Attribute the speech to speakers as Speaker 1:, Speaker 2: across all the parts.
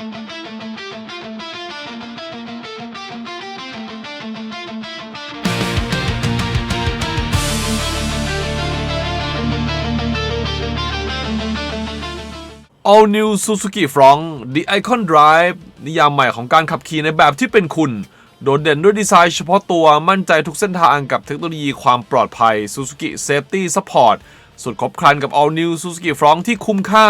Speaker 1: All New Suzuki Front The Icon Drive นิยามใหม่ของการขับขี่ในแบบที่เป็นคุณ โดดเด่นด้วยดีไซน์เฉพาะตัวมั่นใจทุกเส้นทางกับเทคโนโลยีความปลอดภัย Suzuki Safety Support สุดครบครันกับ All New Suzuki Front ที่คุ้มค่า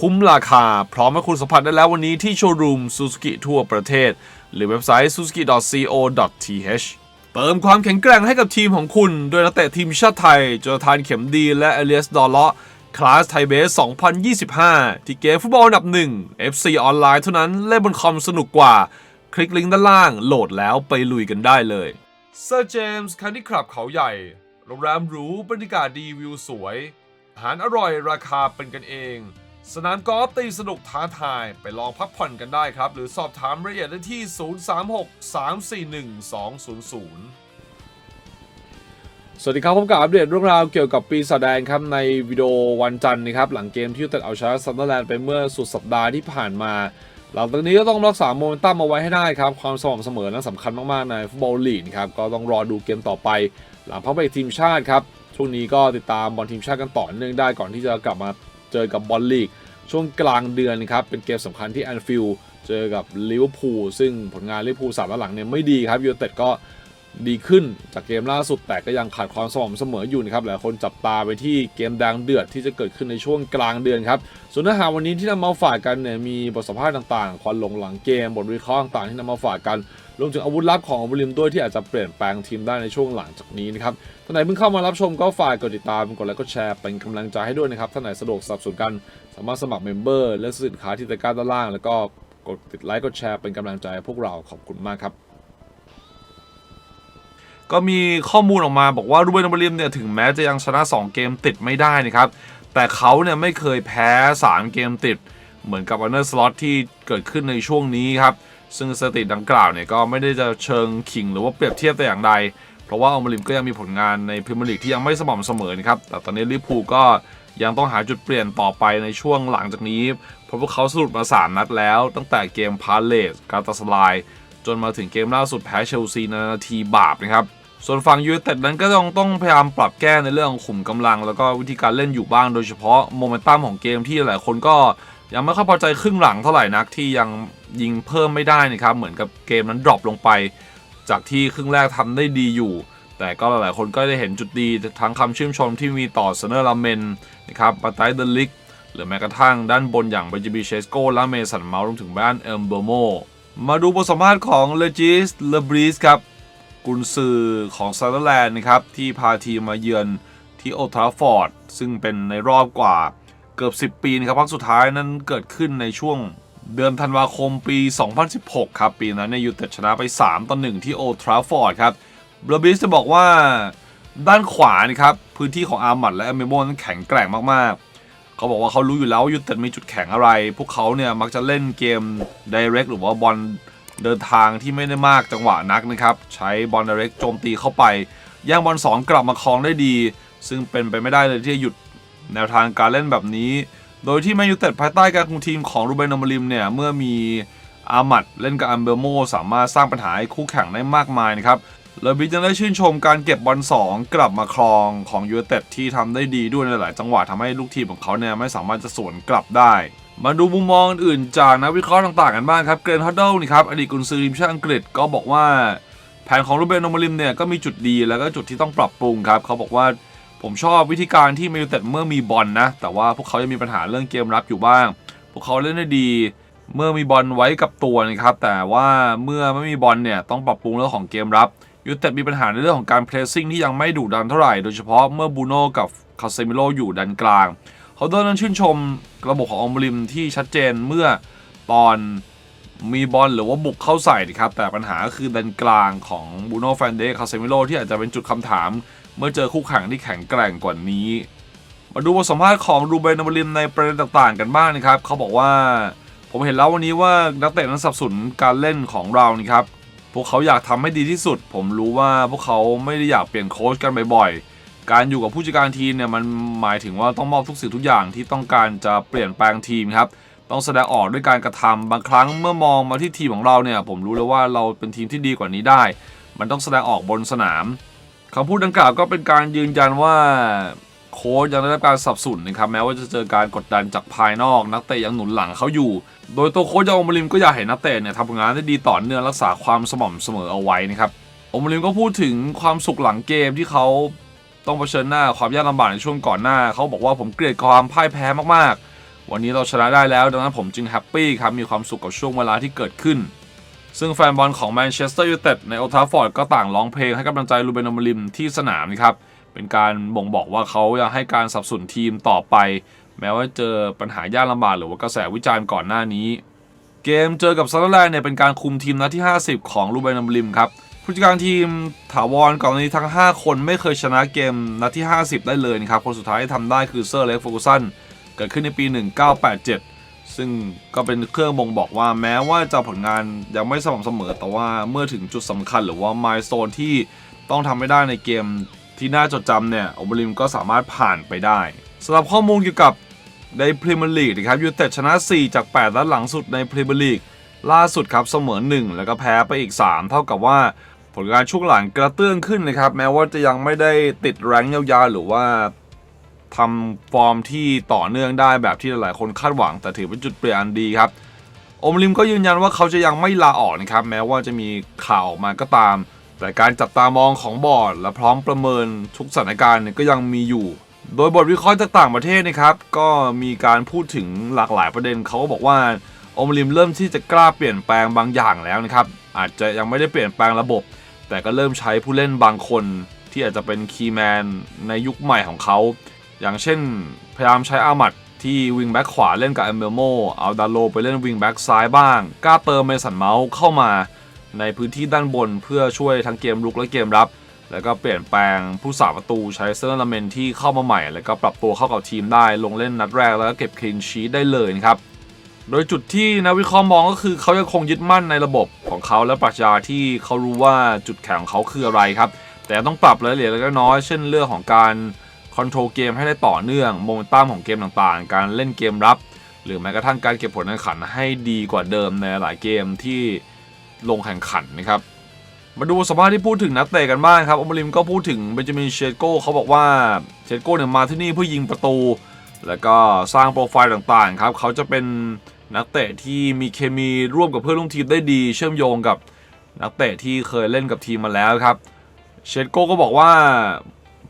Speaker 1: คุ้มราคา พร้อมให้คุณสัมผัสได้แล้ววันนี้ที่โชว์รูม Suzuki ทั่วประเทศ หรือเว็บไซต์ suzuki.co.th เติมความแข็งแกร่งให้กับทีมของคุณ โดยนักเตะทีมชาติไทยโจทานเข็มดีและเอเลียสดอลเลาะคลาสไทยเบส 2025 ที่เกมฟุตบอลอันดับหนึ่ง FC ออนไลน์เท่านั้นเล่นบนคอมสนุกกว่า คลิกลิงก์ด้านล่างโหลดแล้วไปลุยกันได้เลยเซอร์เจมส์คันดี้คลับเขาใหญ่ โรงแรมหรูบรรยากาศดีวิวสวย อาหารอร่อยราคาเป็นกันเอง สนามกอล์ฟตีสนุกท้าทายไปลองพักผ่อนกันได้ครับ หรือสอบถามรายละเอียดได้ที่ 036 341 200สวัสดีครับผมกับอัปเดตเรื่องราวเกี่ยวกับปีศาจแดงครับ ในวิดีโอวันจันทร์นะครับ หลังเกมที่ยูเต็ดเอาชนะซันเดอร์แลนด์ไปเมื่อสุดสัปดาห์ที่ผ่านมา หลังจากนี้ก็ต้องรักษาโมเมนตัมเอาไว้ให้ได้ครับ ความสม่ำเสมอนั้นสำคัญมาก ๆ ในฟุตบอลลีกครับ ก็ต้องรอดูเกมต่อไป หลังพักไปทีมชาติครับ ช่วงนี้ก็ติดตามบอลทีมชาติกันต่อเนื่องได้ก่อนที่จะกลับมาเจอกับบอลลีก ช่วงกลางเดือนครับเป็นเกมสำคัญที่แอนฟิลด์เจอกับลิเวอร์พูลซึ่งผลงานลิเวอร์พูลสามนัดหลังเนี่ยไม่ดีครับยูเต็ดก็ ดีขึ้นจากเกมล่าสุดแต่ก็ยังขาดความสม่ำเสมออยู่นะครับหลายคนจับตาไปที่เกมดังเดือดที่จะเกิดขึ้นในช่วงกลางเดือนครับส่วนเนื้อหาวันนี้ที่นำมาฝากกันเนี่ยมีบทสัมภาษณ์ต่างๆ ควันหลงหลังเกมบทวิเคราะห์ต่างๆที่นำมาฝากกันรวมถึงอาวุธลับของบุริมด้วยที่อาจจะเปลี่ยนแปลงทีมได้ในช่วงหลังจากนี้นะครับท่านไหนเพิ่งเข้ามารับชมก็ฝากกดติดตามกดไลค์กดแชร์เป็นกำลังใจให้ด้วยนะครับท่านไหนสะดวกสนับสนุนกันสามารถสมัครเมมเบอร์และซื้อสินค้าที่ตะกร้าด้านล่าง แล้วก็กดติดไลค์กดแชร์เป็นกำลังใจให้พวกเราขอบคุณมากครับ ก็มีข้อมูลออกมาบอกว่ารูเบนอมริมเนี่ยถึงแม้จะยังชนะ 2 เกมติดไม่ได้นะครับ แต่เขาเนี่ยไม่เคยแพ้ 3 เกมติด เหมือนกับวันเนอร์สล็อตที่เกิดขึ้นในช่วงนี้ครับ ซึ่งสถิติดังกล่าวเนี่ยก็ไม่ได้จะเชิงขิงหรือว่าเปรียบเทียบแต่อย่างใด เพราะว่าอมริมก็ยังมีผลงานในพรีเมียร์ลีกที่ยังไม่สม่ำเสมอนะครับ แต่ตอนนี้ลิเวอร์พูลก็ยังต้องหาจุดเปลี่ยนต่อไปในช่วงหลังจากนี้ เพราะพวกเขาสรุปมา 3 นัดแล้ว ตั้งแต่เกมพาเลสกาตาสไลายจนมาถึงเกมล่าสุดแพ้เชลซีในนาทีบาปนะครับ ส่วนฝั่งยูไนเต็ดนั้นก็ต้องต้องพยายามปรับแก้ในเรื่องของขุมกำลัง แล้วก็วิธีการเล่นอยู่บ้างโดยเฉพาะโมเมนตัมของเกมที่หลายคนก็ยังไม่ค่อยพอใจครึ่งหลังเท่าไหร่นักที่ยังยิงเพิ่มไม่ได้นะครับเหมือนกับเกมนั้นดรอปลงไป จากที่ครึ่งแรกทำได้ดีอยู่ แต่ก็หลายๆคนก็ได้เห็นจุดดีทั้งคำชื่นชมที่มีต่อเซเนอร์ลาเมนนะครับปาไตเดลิกหรือแม้กระทั่งด้านบนอย่างเบจิบีเชสโกและเมสันเมาส์รวมถึงบ้านเอมเบอร์โมมาดูบทสัมภาษณ์ของเลจิสเลบริสครับ กุนซือของซันเดอร์แลนด์นะครับที่พาทีมมาเยือนที่โอทราฟอร์ด ซึ่งเป็นในรอบกว่าเกือบ 10 ปีนะครับครั้งสุดท้ายนั้นเกิดขึ้นในช่วงเดือนธันวาคมปี 2016 ครับ ปีนั้นเนี่ยยูเต็ดชนะไป 3 ต่อ 1 ที่โอทราฟอร์ดครับเบลบิสจะบอกว่าด้านขวานี่ครับ พื้นที่ของอาร์มัดและอเมโมนั้นแข็งแกร่งมากๆ เขาบอกว่าเขารู้อยู่แล้วยูเต็ดมีจุดแข็งอะไร พวกเขาเนี่ยมักจะเล่นเกม direct หรือว่าบอล เดินทางที่ไม่ได้มากจังหวะนักนะครับ ใช้บอลเดเรกโจมตีเข้าไปย่างบอลสองกลับมาครองได้ดี ซึ่งเป็นไปไม่ได้เลยที่จะหยุดแนวทางการเล่นแบบนี้ โดยที่แมนยูเต็ดภายใต้การคุมทีมของรูเบนอมริมเนี่ยเมื่อมีอามัดเล่นกับอัมเบอร์โมสามารถสร้างปัญหาให้คู่แข่งได้มากมายนะครับเลบิยังได้ชื่นชมการเก็บบอล2 กลับมาครองของยูเต็ดที่ทำได้ดีด้วยในหลายจังหวะทำให้ลูกทีมของเขาเนี่ยไม่สามารถจะสวนกลับได้ มาดูมุมมองอื่นจากนักวิเคราะห์ต่างๆกันบ้างครับเกรนฮัตเดิลนี่ครับอดีตกุนซือทีมชาติอังกฤษก็บอกว่าแผนของรูเบนโนมาริมเนี่ยก็มีจุดดีแล้วก็จุดที่ต้องปรับปรุงครับเขาบอกว่าผมชอบวิธีการที่แมนยูเต็ดเมื่อมีบอลนะ แต่ว่าพวกเขายังมีปัญหาเรื่องเกมรับอยู่บ้าง พวกเขาเล่นได้ดีเมื่อมีบอลไว้กับตัวนะครับแต่ว่าเมื่อไม่มีบอลเนี่ยต้องปรับปรุงเรื่องของเกมรับยูเต็ดมีปัญหาในเรื่องของการเพรสซิ่งที่ยังไม่ดุดันเท่าไหร่โดยเฉพาะเมื่อบูโน่กับคาเซมิโลอยู่ดันกลาง เขาเดินนั้นชื่นชมระบบของอมริมที่ชัดเจนเมื่อตอนมีบอลหรือว่าบุกเข้าใส่ครับ แต่ปัญหาก็คือดันกลางของบูโน่แฟนเดสคาเซมิโลที่อาจจะเป็นจุดคำถาม เมื่อเจอคู่แข่งที่แข็งแกร่งกว่านี้ มาดูบทสัมภาษณ์ของรูเบนอมริมในประเด็นต่างๆ กันบ้างนะครับ เขาบอกว่า ผมเห็นแล้ววันนี้ว่านักเตะนั้นสับสนการเล่นของเรานี่ครับพวกเขาอยากทำให้ดีที่สุด ผมรู้ว่าพวกเขาไม่ได้อยากเปลี่ยนโค้ชกันบ่อยๆ การอยู่กับผู้จัดการทีมเนี่ยมันหมายถึงว่าต้องมอบทุกสิ่งทุกอย่างที่ต้องการจะเปลี่ยนแปลงทีมครับต้องแสดงออกด้วยการกระทำบางครั้งเมื่อมองมาที่ทีมของเราเนี่ยผมรู้แล้วว่าเราเป็นทีมที่ดีกว่านี้ได้ มันต้องแสดงออกบนสนามคำพูดดังกล่าวก็เป็นการยืนยันว่าโค้ชยังได้รับการสนับสนุนนะครับแม้ว่าจะเจอการกดดันจากภายนอก นักเตะยังหนุนหลังเขาอยู่ โดยตัวโค้ชยาอมริมก็อยากเห็นนักเตะเนี่ยทำงานได้ดีต่อเนื่องรักษาความสม่ำเสมอเอาไว้นะครับอมริมก็พูดถึงความสุขหลังเกมที่เขา ต้องเผชิญหน้าความยากลำบากในช่วงก่อนหน้า เขาบอกว่าผมเกลียดความพ่ายแพ้มากๆ วันนี้เราชนะได้แล้ว ดังนั้นผมจึงแฮปปี้ครับมีความสุขกับช่วงเวลาที่เกิดขึ้น ซึ่งแฟนบอลของแมนเชสเตอร์ยูไนเต็ดในโอทราฟอร์ดก็ต่างร้องเพลงให้กำลังใจลูเบนอมริมที่สนามนะครับเป็นการบ่งบอกว่าเขายังให้การสนับสนุนทีมต่อไป แม้ว่าเจอปัญหายากลำบากหรือว่ากระแสวิจารณ์ก่อนหน้านี้ เกมเจอกับซันเดอร์แลนด์เนี่ยเป็นการคุมทีมนัดที่ 50 ของลูเบนอมริมครับ ผู้จัดการทีมถาวรก่อนหน้านี้ทั้ง 5 คนไม่เคยชนะเกมนัดที่ 50 ได้เลยนะครับ คนสุดท้ายที่ทำได้คือเซอร์เล็กโฟกุสันเกิดขึ้นในปี 1987 ซึ่งก็เป็นเครื่องบ่งบอกว่าแม้ว่าจะผลงานยังไม่สม่ำเสมอ แต่ว่าเมื่อถึงจุดสำคัญหรือว่ามายโซนที่ต้องทำไม่ได้ในเกมที่น่าจดจำเนี่ยโอเบริมก็สามารถผ่านไปได้สำหรับข้อมูลเกี่ยวกับในพรีเมียร์ลีกนะครับยูเต็ดชนะ 4 จาก 8 และหลังสุดในพรีเมียร์ลีกล่าสุดครับเสมอ 1 แล้วก็แพ้ไปอีก 3 เท่ากับว่า ผลงานช่วงหลังกระเตื้องขึ้นนะครับ แม้ว่าจะยังไม่ได้ติดแรงยาวๆ หรือว่าทำฟอร์มที่ต่อเนื่องได้แบบที่หลายๆ คนคาดหวัง แต่ถือเป็นจุดเปลี่ยนอันดีครับโอมริมก็ยืนยันว่าเขาจะยังไม่ลาออกนะครับ แม้ว่าจะมีข่าวออกมาก็ตาม แต่การจับตามองของบอร์ด และพร้อมประเมินทุกสถานการณ์ก็ยังมีอยู่ โดยบทวิเคราะห์จากต่างประเทศนะครับ ก็มีการพูดถึงหลากหลายประเด็นเขาก็บอกว่าโอมริมเริ่มที่จะกล้าเปลี่ยนแปลงบางอย่างแล้วนะครับอาจจะยังไม่ได้เปลี่ยนแปลงระบบ แต่ก็เริ่มใช้ผู้เล่นบางคนที่อาจจะเป็นคีย์แมนในยุคใหม่ของเขา อย่างเช่นพยายามใช้อามัดที่วิงแบ็กขวาเล่นกับเอมเบโมเอาดาโลไปเล่นวิงแบ็กซ้ายบ้าง กล้าเติมเมสันเมาส์เข้ามาในพื้นที่ด้านบนเพื่อช่วยทั้งเกมรุกและเกมรับ แล้วก็เปลี่ยนแปลงผู้สาประตูใช้เซอร์ลาเมนที่เข้ามาใหม่ แล้วก็ปรับตัวเข้ากับทีมได้ ลงเล่นนัดแรกแล้วก็เก็บคลีนชีตได้เลยนะครับ โดยจุดที่นักวิเคราะห์มองก็คือเขายังคงยึดมั่นในระบบของเขาและปรัชญาที่เขารู้ว่าจุดแข็งของเขาคืออะไรครับ แต่ต้องปรับรายละเอียดเล็กน้อยเช่นเรื่องของการคอนโทรลเกมให้ได้ต่อเนื่องโมเมนตัมของเกมต่างๆ การเล่นเกมรับ หรือแม้กระทั่งการเก็บผลการแข่งขันให้ดีกว่าเดิมในหลายเกมที่ลงแข่งขันนะครับมาดูสภาพที่พูดถึงนักเตะกันบ้างครับอมริมก็พูดถึงเบนจามินเชโก้เขาบอกว่าเชโก้เนี่ยมาที่นี่เพื่อยิงประตู แล้วก็สร้างโปรไฟล์ต่างๆครับเขาจะเป็น นักเตะที่มีเคมีร่วมกับเพื่อนร่วมทีมได้ดี เชื่อมโยงกับนักเตะที่เคยเล่นกับทีมมาแล้วครับ เชโก้ก็บอกว่า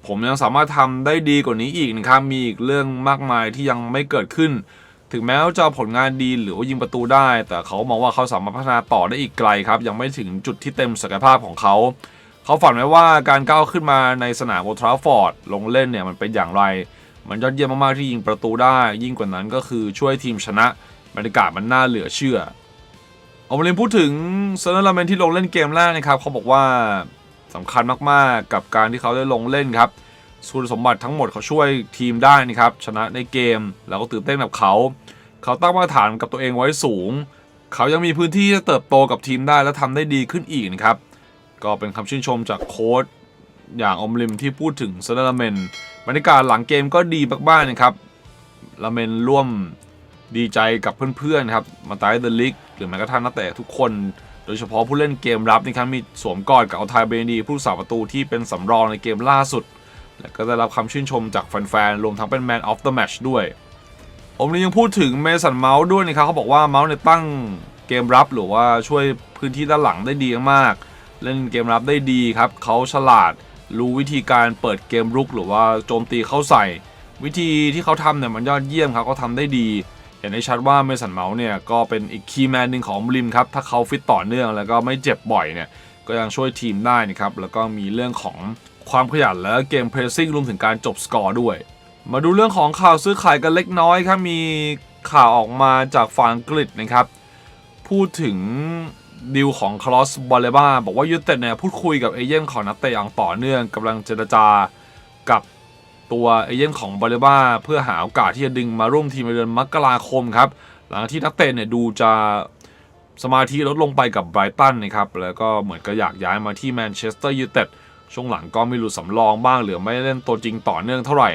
Speaker 1: ผมยังสามารถทำได้ดีกว่านี้อีกนะครับ มีอีกเรื่องมากมายที่ยังไม่เกิดขึ้น ถึงแม้ว่าจะผลงานดีหรือว่ายิงประตูได้ แต่เขามองว่าเขาสามารถพัฒนาต่อได้อีกไกลครับ ยังไม่ถึงจุดที่เต็มศักยภาพของเขา เขาฝันไว้ว่าการก้าวขึ้นมาในสนามโอทราฟอร์ดลงเล่นเนี่ยมันเป็นอย่างไร มันยอดเยี่ยมมากๆที่ยิงประตูได้ ยิ่งกว่านั้นก็คือช่วยทีมชนะ บรรยากาศมันน่าเหลือเชื่อเอามาเรียนพูดถึงเซอร์นาลาเมนที่ลงเล่นเกมแรกนะครับเขาบอกว่าสำคัญมากๆ กับการที่เขาได้ลงเล่นครับคุณสมบัติทั้งหมดเขาช่วยทีมได้นะครับชนะในเกมแล้วก็ตื่นเต้นกับเขา เขาตั้งมาตรฐานกับตัวเองไว้สูง เขายังมีพื้นที่จะเติบโตกับทีมได้และทำได้ดีขึ้นอีกนะครับก็เป็นคำชื่นชมจากโค้ชอย่างอมริมที่พูดถึงเซอร์นาลาเมนบรรยากาศหลังเกมก็ดีมากๆนะครับลาเมนร่วม ดีใจกับเพื่อนๆครับมาตายเดลิกหรือแม้กระทั่งนักเตะทุกคน โดยเฉพาะผู้เล่นเกมรับนี่ครับมีสวมกอดกับอัลไทเบนดี ผู้สาประตูที่เป็นสำรองในเกมล่าสุด และก็ได้รับคำชื่นชมจากแฟนๆรวมทั้งเป็น Man of the Match ด้วยผมนี้ยังพูดถึงเมสันเมาส์ด้วยนะครับเขาบอกว่าเมาส์เนี่ยตั้งเกมรับหรือว่าช่วยพื้นที่ด้านหลังได้ดีมากๆเล่นเกมรับได้ดีครับเขาฉลาดรู้วิธีการเปิดเกมรุก หรือว่าโจมตีเข้าใส่ วิธีที่เขาทำเนี่ยมันยอดเยี่ยมครับเขาทำได้ดี เห็นได้ชัดว่าเมสันเมาส์เนี่ยก็เป็นอีกคีย์แมนหนึ่งของริมครับ ถ้าเขาฟิตต่อเนื่องแล้วก็ไม่เจ็บบ่อยเนี่ยก็ยังช่วยทีมได้นะครับ แล้วก็มีเรื่องของความขยันและเกมเพรสซิ่งรวมถึงการจบสกอร์ด้วย มาดูเรื่องของข่าวซื้อขายกันเล็กน้อยครับ มีข่าวออกมาจากฝั่งอังกฤษนะครับ พูดถึงดีลของคลอสบอลเลบาบอกว่ายูเต็ดเนี่ยพูดคุยกับเอเย่นของนักเตะอย่างต่อเนื่องกำลังเจรจากับ ตัวเอเย่นของบาเลบ้าเพื่อหาโอกาสที่จะดึงมาร่วมทีมในเดือนมกราคมครับ หลังที่นักเตะเนี่ยดูจะสมาธิลดลงไปกับไบรตันนะครับ แล้วก็เหมือนก็อยากย้ายมาที่แมนเชสเตอร์ยูไนเต็ดช่วงหลังก็ไม่รู้สำรองบ้างหรือไม่เล่นตัวจริงต่อเนื่องเท่าไหร่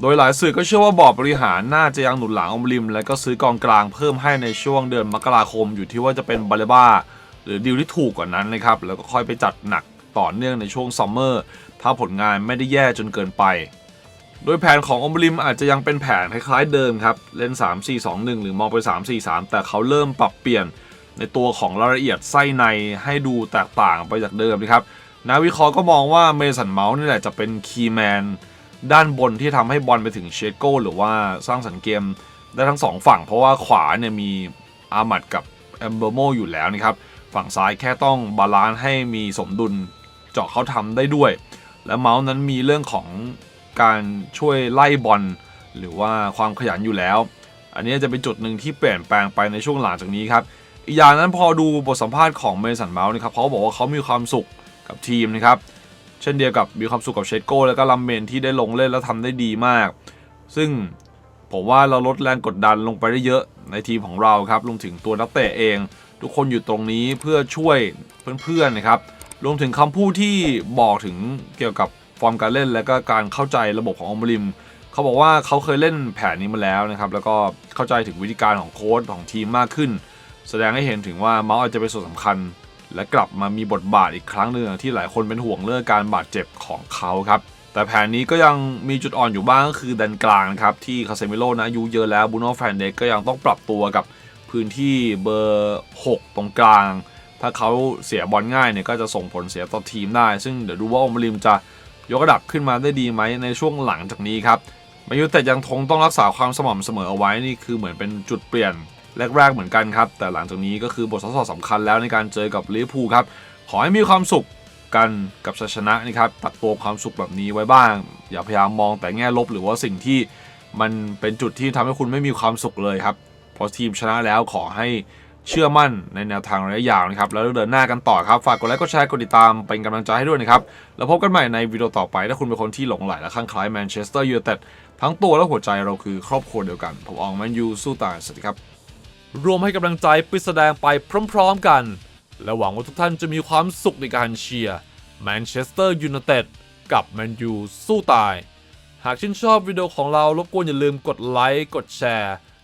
Speaker 1: โดยหลายสื่อก็เชื่อว่าบอร์ดบริหารน่าจะยังหนุนหลังอมริม และก็ซื้อกองกลางเพิ่มให้ในช่วงเดือนมกราคมอยู่ที่ว่าจะเป็นบาเลบ้าหรือดีลที่ถูกกว่านั้นนะครับแล้วก็ค่อยไปจัดหนักต่อเนื่องในช่วงซัมเมอร์ถ้าผลงานไม่ได้แย่จนเกินไป โดยแผนของอมริมอาจจะยังเป็นแผนคล้ายๆเดิมครับ เล่น 3 4 2 1 หรือมองไป 3 4 3 แต่เขาเริ่มปรับเปลี่ยนในตัวของรายละเอียดไส้ในให้ดูแตกต่างไปจากเดิมนะครับนักวิเคราะห์ก็มองว่าเมสันเมาส์นี่แหละจะเป็นคีย์แมนด้านบนที่ทำให้บอลไปถึงเชโก้หรือว่าสร้างสรรค์เกมได้ทั้งสองฝั่ง เพราะว่าขวาเนี่ยมีอามัดกับแอมเบอร์โมอยู่แล้วนะครับ ฝั่งซ้ายแค่ต้องบาลานซ์ให้มีสมดุลเจาะเขาทำได้ด้วย และเมาส์นั้นมีเรื่องของ การช่วยไล่บอลหรือว่าความขยันอยู่แล้ว อันนี้จะเป็นจุดหนึ่งที่เปลี่ยนแปลงไปในช่วงหลังจากนี้ครับ อีกอย่างนั้นพอดูบทสัมภาษณ์ของเมสันเมาส์นะครับเขาบอกว่าเขามีความสุขกับทีมนะครับ เช่นเดียวกับมีความสุขกับเชโก้แล้วก็ลัมเมนที่ได้ลงเล่นแล้วทำได้ดีมาก ซึ่งผมว่าเราลดแรงกดดันลงไปได้เยอะในทีมของเราครับรวมถึงตัวนักเตะเอง ทุกคนอยู่ตรงนี้เพื่อช่วยเพื่อนๆนะครับรวมถึงคำพูดที่บอกถึงเกี่ยวกับ ฟอร์มการเล่นและก็การเข้าใจระบบของอมริมเขาบอกว่าเขาเคยเล่นแผนนี้มาแล้วนะครับแล้วก็เข้าใจถึงวิธีการของโค้ชของทีมมากขึ้น แสดงให้เห็นถึงว่าเมาส์อาจจะเป็นส่วนสำคัญ และกลับมามีบทบาทอีกครั้งหนึ่งที่หลายคนเป็นห่วงเรื่องการบาดเจ็บของเขาครับแต่แผนนี้ก็ยังมีจุดอ่อนอยู่บ้างก็คือดันกลางครับ ที่คาเซมิโลนะอายุเยอะแล้วบูโน่แฟนเด็กก็ยังต้องปรับตัวกับพื้นที่เบอร์ 6 ตรงกลาง ถ้าเขาเสียบอลง่ายเนี่ยก็จะส่งผลเสียต่อทีมได้ ซึ่งเดี๋ยวดูว่าอมริมจะ ยกระดับขึ้นมาได้ดีไหมในช่วงหลังจากนี้ครับมายุแต่ยังคงต้องรักษาความสม่ำเสมอเอาไว้นี่คือเหมือนเป็นจุดเปลี่ยนแรกๆเหมือนกันครับ แต่หลังจากนี้ก็คือบททดสอบสำคัญแล้วในการเจอกับลิเวอร์พูลครับ ขอให้มีความสุขกันกับชัยชนะนะครับตัดตัวความสุขแบบนี้ไว้บ้าง อย่าพยายามมองแต่แง่ลบหรือว่าสิ่งที่มันเป็นจุดที่ทำให้คุณไม่มีความสุขเลยครับพอทีมชนะแล้วขอให้ เชื่อมั่นในแนวทางระยะยาวนะครับ แล้วเดินหน้ากันต่อครับ ฝากกดไลค์กดแชร์กดติดตามเป็นกำลังใจให้ด้วยนะครับ แล้วพบกันใหม่ในวิดีโอต่อไป ถ้าคุณเป็นคนที่หลงไหลและคลั่งไคล้แมนเชสเตอร์ยูไนเต็ดทั้งตัวและหัวใจเราคือครอบครัวเดียวกัน ผมอองแมนยูสู้ตายสวัสดีครับ รวมให้กำลังใจไปแสดงไปพร้อมๆกัน และหวังว่าทุกท่านจะมีความสุขในการเชียร์แมนเชสเตอร์ยูไนเต็ดกับแมนยูสู้ตาย หากชื่นชอบวิดีโอของเรารบกวนอย่าลืมกดไลค์กดแชร์